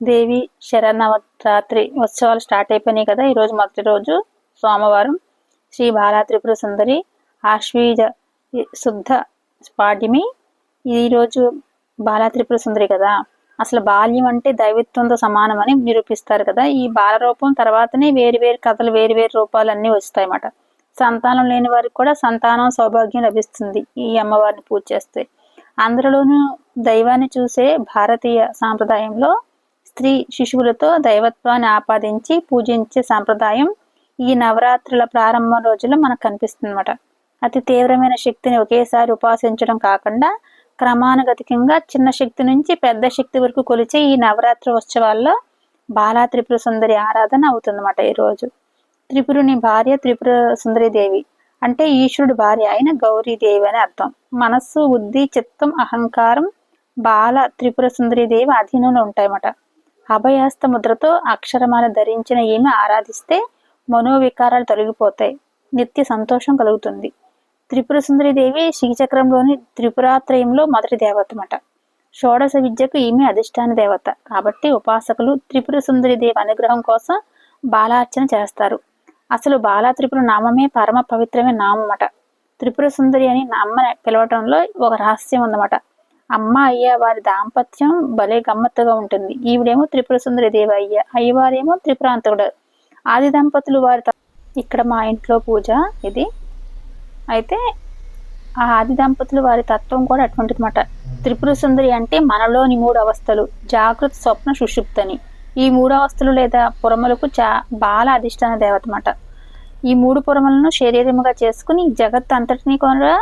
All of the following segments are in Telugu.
దేవి శరన్నవరాత్రి ఉత్సవాలు స్టార్ట్ అయిపోయినాయి కదా. ఈరోజు మొదటి రోజు సోమవారం శ్రీ బాలాత్రిపుర సుందరి ఆశ్వీజ శుద్ధ పాడ్యమి ఈరోజు బాలాత్రిపుర సుందరి కదా. అసలు బాల్యం అంటే దైవత్వంతో సమానమని నిరూపిస్తారు కదా. ఈ బాల రూపం తర్వాతనే వేరు వేరు కథలు వేరు వేరు రూపాలు అన్నీ వస్తాయి అన్నమాట సంతానం లేని వారికి కూడా సంతానం సౌభాగ్యం లభిస్తుంది ఈ అమ్మవారిని పూజ చేస్తే. అందరిలోనూ దైవాన్ని చూసే భారతీయ సాంప్రదాయంలో స్త్రీ శిశువులతో దైవత్వాన్ని ఆపాదించి పూజించే సాంప్రదాయం ఈ నవరాత్రుల ప్రారంభ రోజుల్లో మనకు కనిపిస్తుందన్నమాట. అతి తీవ్రమైన శక్తిని ఒకేసారి ఉపాసించడం కాకుండా క్రమానుగతికంగా చిన్న శక్తి నుంచి పెద్ద శక్తి వరకు కొలిచే ఈ నవరాత్రి ఉత్సవాల్లో బాలా త్రిపుర సుందరి ఆరాధన అవుతుందన్నమాట ఈరోజు త్రిపురుని భార్య త్రిపుర సుందరి దేవి అంటే ఈశ్వరుడు భార్య అయిన గౌరీదేవి అని అర్థం. మనస్సు బుద్ధి చిత్తం అహంకారం బాల త్రిపుర సుందరి దేవి అధీనంలో ఉంటాయన్నమాట. అభయాస్త ముద్రతో అక్షరమాల ధరించిన ఈమె ఆరాధిస్తే మనోవికారాలు తొలగిపోతాయి. నిత్య సంతోషం కలుగుతుంది. త్రిపుర సుందరి దేవి శ్రీచక్రంలోని త్రిపురాత్రయంలో మొదటి దేవత షోడశ విద్యకు ఈమె అధిష్టాన దేవత. కాబట్టి ఉపాసకులు త్రిపుర సుందరి దేవి అనుగ్రహం కోసం బాలార్చన చేస్తారు. అసలు బాలా త్రిపుర నామమే పరమ పవిత్రమైన నామమట. త్రిపుర సుందరి అని అమ్మ పిలవటంలో ఒక రహస్యం ఉందన్నమాట అమ్మ అయ్య వారి దాంపత్యం భలే గమ్మత్తుగా ఉంటుంది. ఈవిడేమో త్రిపుర సుందరి దేవి అయ్య అయ్యవారేమో త్రిపురాంతకుడు ఆది దంపతులు వారి ఇక్కడ మా ఇంట్లో పూజ ఇది. అయితే ఆ ఆది దంపతులు వారి తత్వం కూడా అటువంటిదన్నమాట. త్రిపుర సుందరి అంటే మనలోని మూడు అవస్థలు జాగృత స్వప్న సుషుప్తని. ఈ మూడు అవస్థలు లేదా పురములకు చా బాల అధిష్టాన దేవత అన్నమాట ఈ మూడు పురములను శరీరముగా చేసుకుని జగత్ అంతటిని కూడా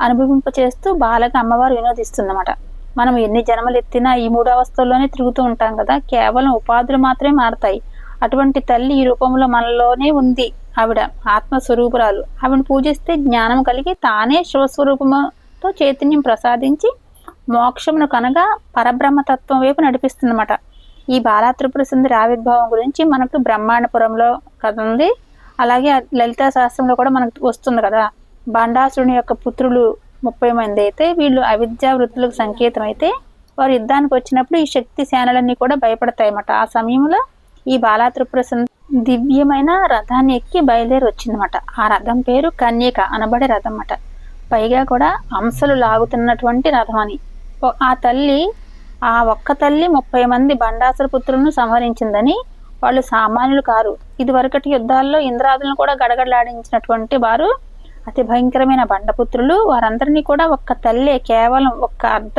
అనుభవింప చేస్తూ బాలగా అమ్మవారు వినోదిస్తుందన్నమాట. మనం ఎన్ని జన్మలు ఎత్తినా ఈ మూడు అవస్థల్లోనే తిరుగుతూ ఉంటాం కదా కేవలం ఉపాధులు మాత్రమే మారతాయి. అటువంటి తల్లి ఈ రూపంలో మనలోనే ఉంది. ఆవిడ ఆత్మస్వరూపురాలు. ఆవిడని పూజిస్తే జ్ఞానం కలిగి తానే శివస్వరూపముతో చైతన్యం ప్రసాదించి మోక్షమును కనగా పరబ్రహ్మతత్వం వైపు నడిపిస్తుందన్నమాట. ఈ బాలాత్రిపుర సుందరి ఆవిర్భావం గురించి మనకు బ్రహ్మాండపురంలో కథ ఉంది. అలాగే లలితా శాస్త్రంలో కూడా మనకు వస్తుంది కదా. బండాసురుని యొక్క పుత్రులు ముప్పై మంది అయితే వీళ్ళు అవిద్యా వృత్తులకు సంకేతం అయితే వారు యుద్ధానికి వచ్చినప్పుడు ఈ శక్తి సేనలన్నీ కూడా భయపడతాయి అన్నమాట ఆ సమయంలో ఈ బాలాత్రిపుర దివ్యమైన రథాన్ని ఎక్కి బయలుదేరి వచ్చిందన్నమాట. ఆ రథం పేరు కన్యక అనబడే రథం అన్నమాట పైగా కూడా అంశలు లాగుతున్నటువంటి రథం అని ఆ తల్లి ఆ ఒక్క తల్లి ముప్పై మంది బండాసుర పుత్రులను సంహరించిందని వాళ్ళు సామాన్యులు కారు. ఇది వరకటి యుద్ధాల్లో ఇంద్రాదులను కూడా గడగడలాడించినటువంటి వారు అతి భయంకరమైన బండపుత్రులు. వారందరినీ కూడా ఒక్క తల్లే కేవలం ఒక్క అర్ధ